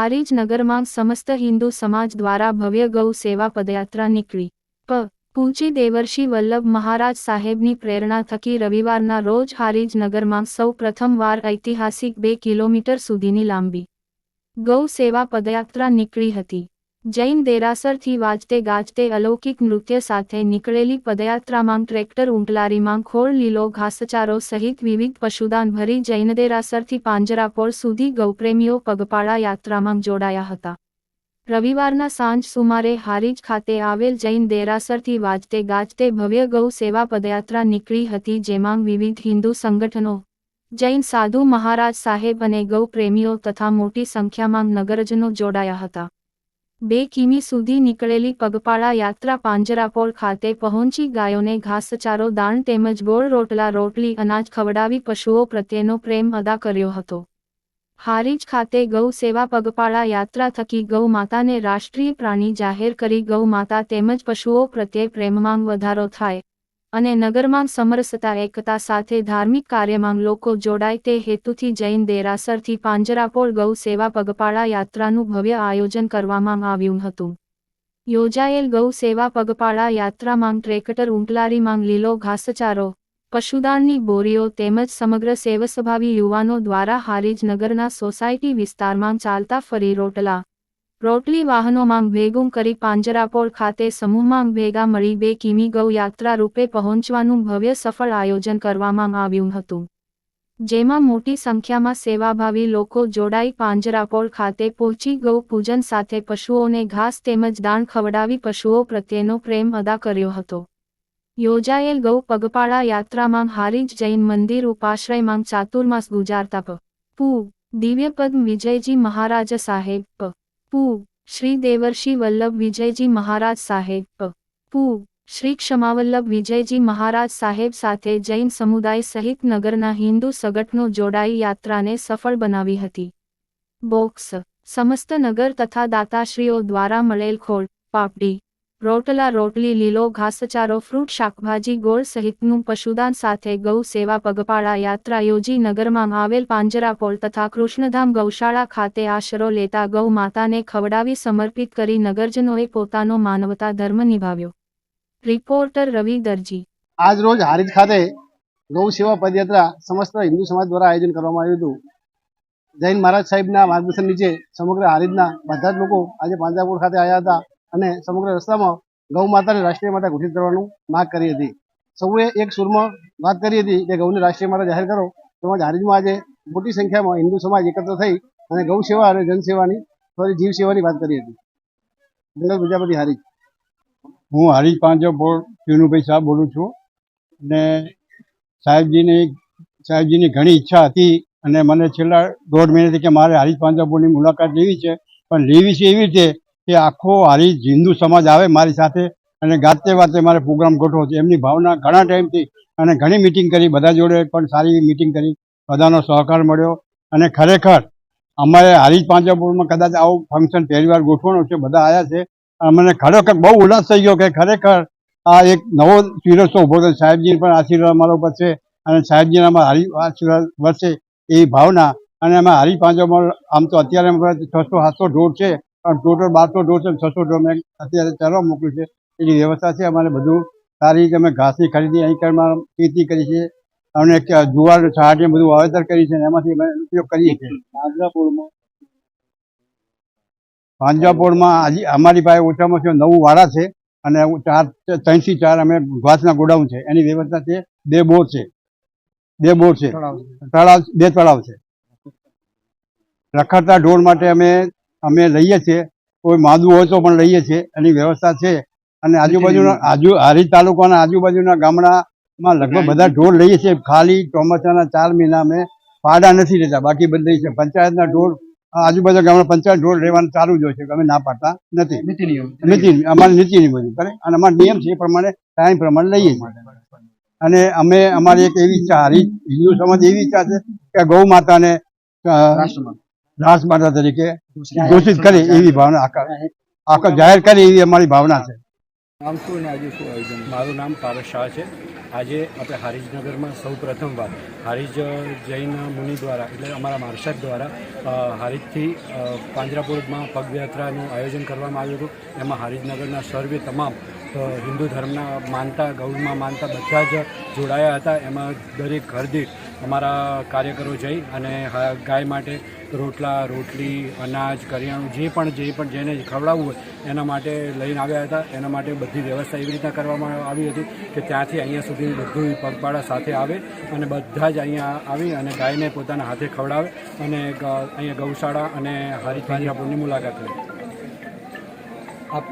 હારીજ નગરમાં સમસ્ત હિન્દુ સમાજ દ્વારા ભવ્ય ગૌ સેવા પદયાત્રા નીકળી. પ. પૂંચી દેવર્ષિ વલ્લભ મહારાજ સાહેબની પ્રેરણા થકી રવિવારના રોજ હારીજ નગરમાં સૌ પ્રથમવાર ઐતિહાસિક બે કિલોમીટર સુધીની લાંબી ગૌ સેવા પદયાત્રા નીકળી હતી. જૈન દેરાસરથી વાજતે ગાજતે અલૌકિક નૃત્ય સાથે નીકળેલી પદયાત્રામાં ટ્રેક્ટર ઉંટલારીમાં ખોળ લીલો ઘાસચારો સહિત વિવિધ પશુદાન ભરી જૈન દેરાસરથી પાંજરાપોળ સુધી ગૌપ્રેમીઓ પગપાળા યાત્રામાં જોડાયા હતા. રવિવારના સાંજ સુમારે હારીજ ખાતે આવેલ જૈન દેરાસરથી વાજતે ગાજતે ભવ્ય ગૌ સેવા પદયાત્રા નીકળી હતી જેમાં વિવિધ હિન્દુ સંગઠનો, જૈન સાધુ મહારાજ સાહેબ અને ગૌપ્રેમીઓ તથા મોટી સંખ્યામાં નગરજનો જોડાયા હતા. બે કિમી સુધી નીકળેલી પગપાળા યાત્રા પાંજરાપોળ ખાતે પહોંચી ગાયોને ઘાસચારો દાણ તેમજ ગોળ રોટલા, રોટલી, અનાજ ખવડાવી પશુઓ પ્રત્યેનો પ્રેમ અદા કર્યો હતો. હારીજ ખાતે ગૌ સેવા પગપાળા યાત્રા થકી ગૌ માતાને રાષ્ટ્રીય પ્રાણી જાહેર કરી ગૌ માતા તેમજ પશુઓ પ્રત્યે પ્રેમમાં વધારો થાય. અને નગરમાં સમરસતા એકતા સાથે ધાર્મિક કાર્યમાં લોકો જોડાય તે હેતુથી જૈન દેરાસરથી પાંજરાપોળ ગૌ સેવા પગપાળા યાત્રાનું ભવ્ય આયોજન કરવામાં આવ્યું હતું. યોજાયેલ ગૌ સેવા પગપાળા યાત્રામાં ટ્રેક્ટર ઉંટલારીમાં લીલો ઘાસચારો, પશુદાનની બોરીઓ તેમજ સમગ્ર સેવસ્વભાવી યુવાનો દ્વારા હારીજ નગરના સોસાયટી વિસ્તારમાં ચાલતા ફરી રોટલા રોટલી વાહનોમાં ભેગું કરી પાંજરાપોળ ખાતે સમૂહમાં ભેગા મળી બે કિમી ગૌ યાત્રા રૂપે પહોંચવાનું ભવ્ય સફળ આયોજન કરવામાં આવ્યું હતું. જેમાં મોટી સંખ્યામાં સેવાભાવી લોકો જોડાઈ પાંજરાપોળ ખાતે પહોંચી ગૌ પૂજન સાથે પશુઓને ઘાસ તેમજ દાણ ખવડાવી પશુઓ પ્રત્યેનો પ્રેમ અદા કર્યો હતો. યોજાયેલ ગૌ પગપાળા યાત્રામાં હારીજ જૈન મંદિર ઉપાશ્રયમાં ચાતુર્માસ ગુજારતા પ. પૂ. દિવ્યપદ વિજયજી મહારાજ સાહેબ પ. પૂ. શ્રી દેવર્ષિ વલ્લભ વિજયજી મહારાજ સાહેબ. પ. શ્રી ક્ષમાવલ્લભ વિજયજી મહારાજ સાહેબ સાથે જૈન સમુદાય સહિત નગરના હિન્દુ સગટનો જોડાઈ યાત્રાને સફળ બનાવી હતી. બોક્સ. સમસ્ત નગર તથા દાતાશ્રીઓ દ્વારા મળેલ ખોળ, પાપડી. રોટલા, રોટલી, લીલો ઘાસચારો, ફ્રૂટ, શાકભાજી, ગોળ સહિતનું પશુદાન સાથે ગૌ સેવા પગપાળા યાત્રા યોજી નગરમાં આવેલ પાંજરાપોળ તથા કૃષ્ણધામ ગૌશાળા ખાતે આશરો લેતા ગૌ માતાને ખવડાવી સમર્પિત કરી નગરજનોએ પોતાનો માનવતા ધર્મ નિભાવ્યો. રિપોર્ટર રવિ દરજી. આજ રોજ હારીજ ખાતે ગૌ સેવા પદયાત્રા સમસ્ત હિન્દુ સમાજ દ્વારા આયોજન કરવામાં આવ્યું હતું. જૈન મહારાજ સાહેબના માર્ગદર્શન નીચે સમગ્ર હારીજના બધા જ લોકો આજે પાંજરાપોળ ખાતે આવ્યા હતા. અને સમગ્ર રસ્તામાં ગૌ માતાને રાષ્ટ્રીય માતા ઘોષિત કરવાનું માંગ કરી હતી. સૌએ એક સુરમાં વાત કરી હતી કે ગૌને રાષ્ટ્રીય માતા જાહેર કરો. તેમજ હારીજમાં આજે મોટી સંખ્યામાં હિન્દુ સમાજ એકત્ર થઈ અને ગૌ સેવા અને જનસેવાની સોરી જીવ સેવાની વાત કરી હતી. જગત પ્રજાપતિ હારીજ. હું હરીશ પાંજરાપોળ ચીનુભાઈ સાહેબ બોલું છું. અને સાહેબજીની સાહેબજીની ઘણી ઈચ્છા હતી અને મને છેલ્લા દોઢ મહિનાથી કે મારે હરીશ પાંજરાપોળની મુલાકાત લેવી છે. પણ લેવી છે એવી રીતે કે આખો હારી હિન્દુ સમાજ આવે મારી સાથે અને ગાતે વાતે મારે પ્રોગ્રામ ગોઠવો છે. એમની ભાવના ઘણા ટાઈમથી અને ઘણી મિટિંગ કરી, બધા જોડે પણ સારી મિટિંગ કરી. બધાનો સહકાર મળ્યો અને ખરેખર અમારે હરીશ પાંજરાપોળમાં કદાચ આવું ફંક્શન પહેલી વાર ગોઠવવાનું છે, બધા આવ્યા છે. મને ખરેખર બહુ ઉલ્લાસ થઈ ગયો કે ખરેખર આ એક નવો ચીરસો ઊભો થયો. સાહેબજી પણ આશીર્વાદ અમારા ઉપર છે અને સાહેબજીના અમારા હરી આશીર્વાદ વર્ષે એ ભાવના અને અમે હરી પાંજરાપોળ આમ તો અત્યારે છસો સાતસો ઢોર છે. ટોટલ બારસો ઢોર છે છસો ઢોર મેં અત્યારે ચરવા મોકલ્યું છે. એની વ્યવસ્થા છે અમારે બધું સારી રીતે અમે ઘાસની ખરીદી અહીં કરવામાં ખેતી કરી છે. અને જુવાર છાટ બધું વાવેતર કરી છે એમાંથી અમે ઉપયોગ કરીએ છીએ. પાંજરાપોળમાં પાંજરાપોળમાં આજે અમારી પાસે ઓછામાં ઓછા નવ વાડા છે અને ચાર ત્રણથી ચાર અમે ઘાસના ગોડાઉન છે. એની વ્યવસ્થા છે બે બોર છે. બે બોર છે. તળાવ બે તળાવ છે. રખડતા ઢોર માટે અમે અમે લઈએ છીએ. કોઈ માદું હોય તો પણ લઈએ છીએ. એની વ્યવસ્થા છે. અને આજુબાજુના આજુ હારી તાલુકાના આજુબાજુના ગામડામાં લગભગ બધા ઢોર લઈએ છીએ. ખાલી ચોમાસાના ચાર મહિના અમે પાડા નથી લેતા બાકી બધા છે. પંચાયતના ઢોર આજુબાજુ ગામડા પંચાયત ઢોર લેવાનું ચાલુ જ હોય છે. અમે ના પાડતા નથી. નીતિ અમારે નીતિ નિયમ કરે અને અમારો નિયમ છે એ પ્રમાણે ટાઈમ પ્રમાણે લઈએ છીએ. અને અમે અમારી એક એવી ઈચ્છા હારી હિન્દુ સમાજ એવી ઈચ્છા છે કે ગૌ માતાને અ, રાસમાતા તરીકે ઘોષિત કરી એવી ભાવના આખા આકાર જાહેર કરી એવી અમારી ભાવના છે. નામ શું આજે શું આયોજન? મારું નામ પારસ શાહ છે. આજે આપણે હારીજનગરમાં સૌ પ્રથમવાર હારીજ જૈન મુનિ દ્વારા એટલે અમારા માર્શદ દ્વારા હારીજથી પાંજરાપુરમાં પગયાત્રાનું આયોજન કરવામાં આવ્યું હતું. એમાં હારીજનગરના સર્વે તમામ હિન્દુ ધર્મના માનતા ગૌરમાં માનતા બધા જ જોડાયા હતા. એમાં દરેક ઘર દીઠ અમારા કાર્યકરો જઈ અને ગાય માટે રોટલા, રોટલી, અનાજ, કરિયાણું, જે પણ જે પણ જેને ખવડાવવું હોય, એના માટે લઈને આવ્યા હતા. એના માટે બધી વ્યવસ્થા એવી રીતના કરવામાં આવી હતી કે ત્યાંથી અહીંયા સુધી બધું પગપાળા સાથે આવે અને બધા જ અહીંયા આવી અને ગાયને પોતાના હાથે ખવડાવે અને અહીંયા ગૌશાળા અને હારી પાંજરાપુરની મુલાકાત લે. આપ